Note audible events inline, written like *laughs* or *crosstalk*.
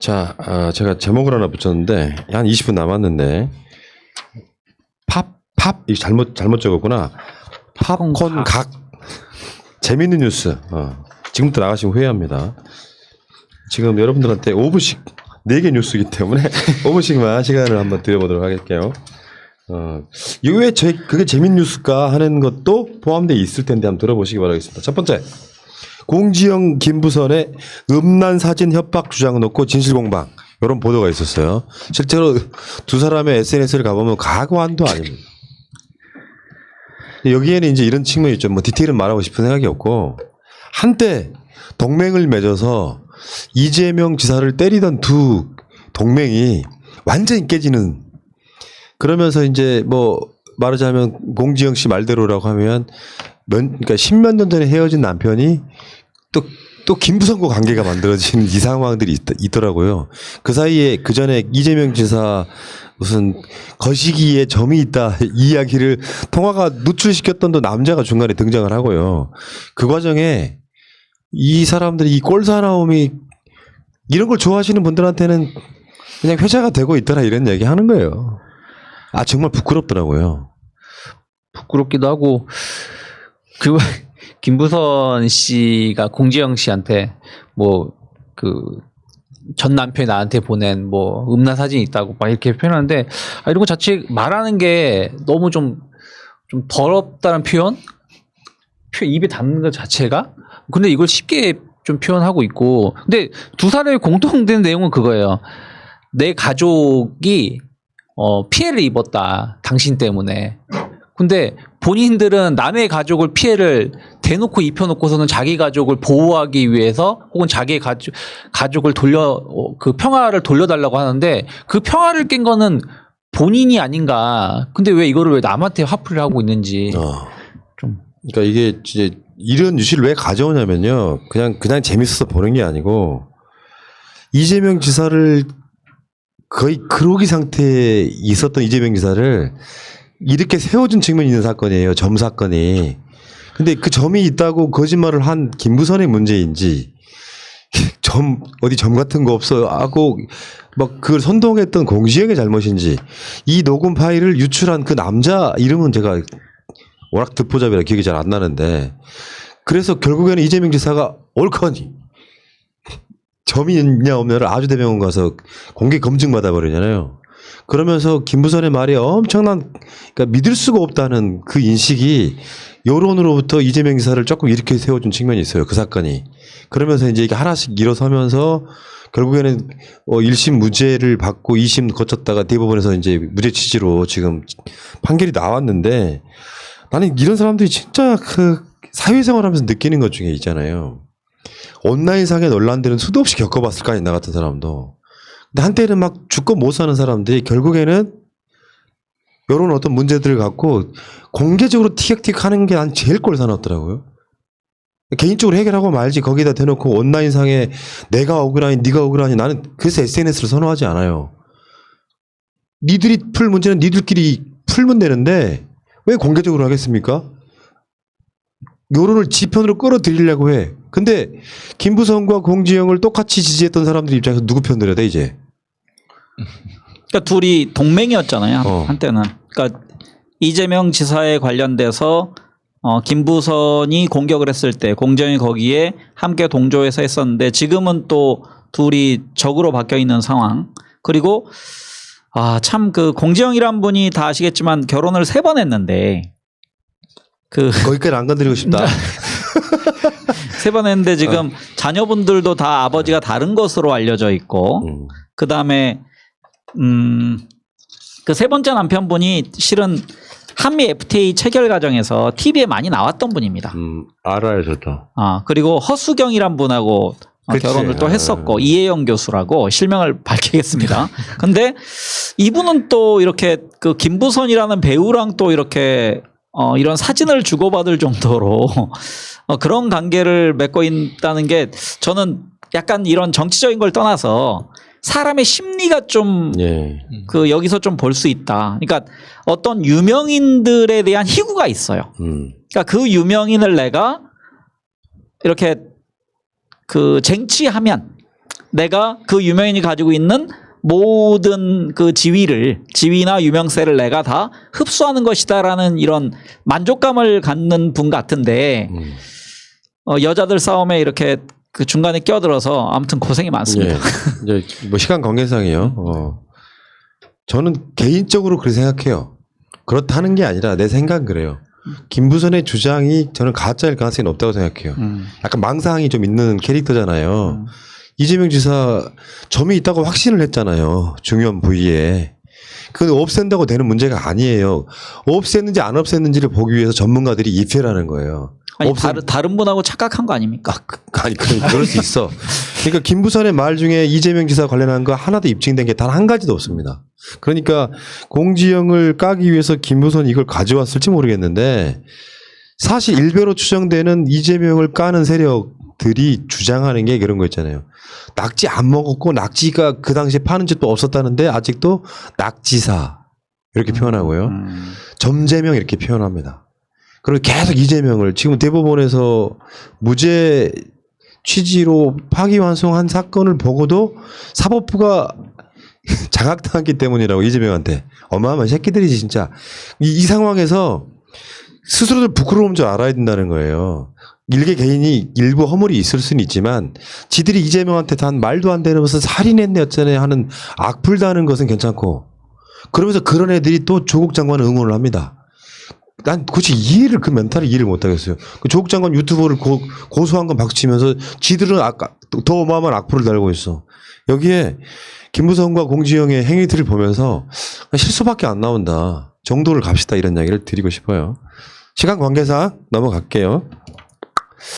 자, 아, 제가 제목을 하나 붙였는데 한 20분 남았는데 팝, 팝, 이거 잘못 잘못 적었구나. 팝콘 각. 재밌는 뉴스. 어. 지금부터 나가시면 후회합니다. 지금 여러분들한테 5분씩 4개 뉴스이기 때문에 *laughs* 5분씩만 시간을 한번 드려보도록 할게요. 어, 제, 그게 재밌는 뉴스가 하는 것도 포함되어 있을 텐데 한번 들어보시기 바라겠습니다. 첫 번째. 공지영 김부선의 음란 사진 협박 주장 놓고 진실 공방 이런 보도가 있었어요. 실제로 두 사람의 SNS를 가보면 가관도 아닙니다. 여기에는 이제 이런 측면이 있죠. 뭐 디테일은 말하고 싶은 생각이 없고 한때 동맹을 맺어서 이재명 지사를 때리던 두 동맹이 완전히 깨지는 그러면서 이제 뭐 말하자면 공지영 씨 말대로라고 하면 몇, 그러니까 십몇 년 전에 헤어진 남편이 또, 또 김부선과 관계가 만들어지는 이 상황들이 있, 더라고요그 사이에 그 전에 이재명 지사 무슨 거시기에 점이 있다 이 *laughs* 이야기를 통화가 노출시켰던 또 남자가 중간에 등장을 하고요. 그 과정에 이 사람들이 이 꼴사나움이 이런 걸 좋아하시는 분들한테는 그냥 회자가 되고 있더라 이런 얘기 하는 거예요. 아 정말 부끄럽더라고요. 부끄럽기도 하고 그 김부선 씨가 공지영 씨한테 뭐그 전 남편이 나한테 보낸 뭐 음란 사진이 있다고 막 이렇게 표현하는데 아, 이런 거 자체 말하는 게 너무 좀좀 더럽다는 표현? 표 입에 담는 것 자체가 근데 이걸 쉽게 좀 표현하고 있고 근데 두 사람의 공통된 내용은 그거예요. 내 가족이 어, 피해를 입었다. 당신 때문에. 근데 본인들은 남의 가족을 피해를 대놓고 입혀놓고서는 자기 가족을 보호하기 위해서 혹은 자기의 가족, 가족을 돌려, 어, 그 평화를 돌려달라고 하는데 그 평화를 깬 거는 본인이 아닌가. 근데 왜 이거를 왜 남한테 화풀이를 하고 있는지. 어. 좀. 그러니까 이게 이제 이런 뉴스를 왜 가져오냐면요. 그냥 그냥 재밌어서 보는 게 아니고 이재명 지사를 거의 그로기 상태에 있었던 이재명 지사를 이렇게 세워준 측면이 있는 사건이에요. 점 사건이. 근데 그 점이 있다고 거짓말을 한 김부선의 문제인지 *laughs* 점 어디 점 같은 거 없어 하고 막 그걸 선동했던 공지영의 잘못인지 이 녹음 파일을 유출한 그 남자 이름은 제가 워낙 듣보잡이라 기억이 잘 안 나는데 그래서 결국에는 이재명 지사가 옳거니 점이 있냐 없냐를 아주 대병원 가서 공개 검증 받아버리잖아요. 그러면서 김부선의 말이 엄청난 그러니까 믿을 수가 없다는 그 인식이 여론으로부터 이재명 지사를 조금 이렇게 세워준 측면이 있어요. 그 사건이. 그러면서 이제 이게 하나씩 일어서면서 결국에는 어 1심 무죄를 받고 2심 거쳤다가 대법원에서 이제 무죄 취지로 지금 판결이 나왔는데 나는 이런 사람들이 진짜 그 사회생활 하면서 느끼는 것 중에 있잖아요. 온라인상의 논란들은 수도 없이 겪어봤을 거 아니야, 나 같은 사람도. 근데 한때는 막 죽고 못 사는 사람들이 결국에는 이런 어떤 문제들을 갖고 공개적으로 티격태격 하는 게 난 제일 꼴사납더라고요. 개인적으로 해결하고 말지 거기다 대놓고 온라인상에 내가 억울하니 네가 억울하니 나는 그래서 SNS를 선호하지 않아요. 니들이 풀 문제는 니들끼리 풀면 되는데 왜 공개적으로 하겠습니까? 여론을 지편으로 끌어들이려고 해. 근데 김부선과 공지영을 똑같이 지지했던 사람들 입장에서 누구 편 들어야 돼 이제? 그러니까 둘이 동맹이었잖아요 어. 한때는. 그러니까 이재명 지사에 관련돼서 어, 김부선이 공격을 했을 때 공정이 거기에 함께 동조해서 했었는데 지금은 또 둘이 적으로 바뀌어 있는 상황. 그리고 아 참 그 공지영이란 분이 다 아시겠지만 결혼을 세 번 했는데 그 거기까지 안 건드리고 싶다. *laughs* 세 번 했는데 어. 지금 자녀분들도 다 아버지가 다른 것으로 알려져 있고 음. 그 다음에 음, 그 세 번째 남편분이 실은 한미 FTA 체결 과정에서 TV에 많이 나왔던 분입니다. 음, 알아요, 저도. 아 그리고 허수경이란 분하고 어, 그치. 결혼을 또 아. 했었고 이혜영 교수라고 실명을 *laughs* 밝히겠습니다. 근데 이분은 또 이렇게 그 김부선이라는 배우랑 또 이렇게 어 이런 사진을 주고받을 정도로 *laughs* 어 그런 관계를 맺고 있다는 게 저는 약간 이런 정치적인 걸 떠나서 사람의 심리가 좀 예. 그 여기서 좀 볼 수 있다. 그러니까 어떤 유명인들에 대한 희구가 있어요. 음. 그러니까 그 유명인을 내가 이렇게 그 쟁취하면 내가 그 유명인이 가지고 있는 모든 그 지위를 지위나 유명세를 내가 다 흡수하는 것이다라는 이런 만족감을 갖는 분 같은데 음. 어, 여자들 싸움에 이렇게 그 중간에 끼어들어서 아무튼 고생이 많습니다. 예. 이제 뭐 시간 관계상이요. 어. 저는 개인적으로 그렇게 생각해요. 그렇다는 게 아니라 내 생각은 그래요. 김부선의 주장이 저는 가짜일 가능성이 높다고 생각해요. 음. 약간 망상이 좀 있는 캐릭터잖아요. 음. 이재명 지사 점이 있다고 확신을 했잖아요. 중요한 부위에. 그건 없앤다고 되는 문제가 아니에요. 없앴는지 안 없앴는지를 보기 위해서 전문가들이 입회라는 거예요. 아니 없앤- 다른 다른 분하고 착각한 거 아닙니까? 아 니 그런 그럴 수 있어. 그러니까 김부선의 말 중에 이재명 지사 관련한 거 하나도 입증된 게 단 한 가지도 없습니다. 그러니까 공지영을 까기 위해서 김부선이 이걸 가져왔을지 모르겠는데 사실 일배로 추정되는 이재명을 까는 세력 들이 주장하는 게 그런 거 있잖아요. 낙지 안 먹었고 낙지가 그 당시에 파는 집도 없었다는데 아직도 낙지사 이렇게 표현하고요. 음. 점재명 이렇게 표현합니다. 그리고 계속 이재명을 지금 대법원에서 무죄 취지로 파기환송한 사건을 보고도 사법부가 *laughs* 장악당했기 때문이라고 이재명한테 어마어마한 새끼들이지 진짜 이, 이 상황에서 스스로들 부끄러운 줄 알아야 된다는 거예요. 일개 개인이 일부 허물이 있을 수는 있지만 지들이 이재명한테 단 말도 안 되는 것을 살인했네 어쩌네 하는 악플다는 것은 괜찮고 그러면서 그런 애들이 또 조국 장관을 응원을 합니다. 난 굳이 이해를 그 멘탈을 이해를 못 하겠어요. 그 조국 장관 유튜버를 고, 고소한 건 박치면서 지들은 아까 더 어마어마한 악플을 달고 있어. 여기에 김무성과 공지영의 행위들을 보면서 실수밖에 안 나온다. 정도를 갑시다 이런 이야기를 드리고 싶어요. 시간 관계상 넘어갈게요.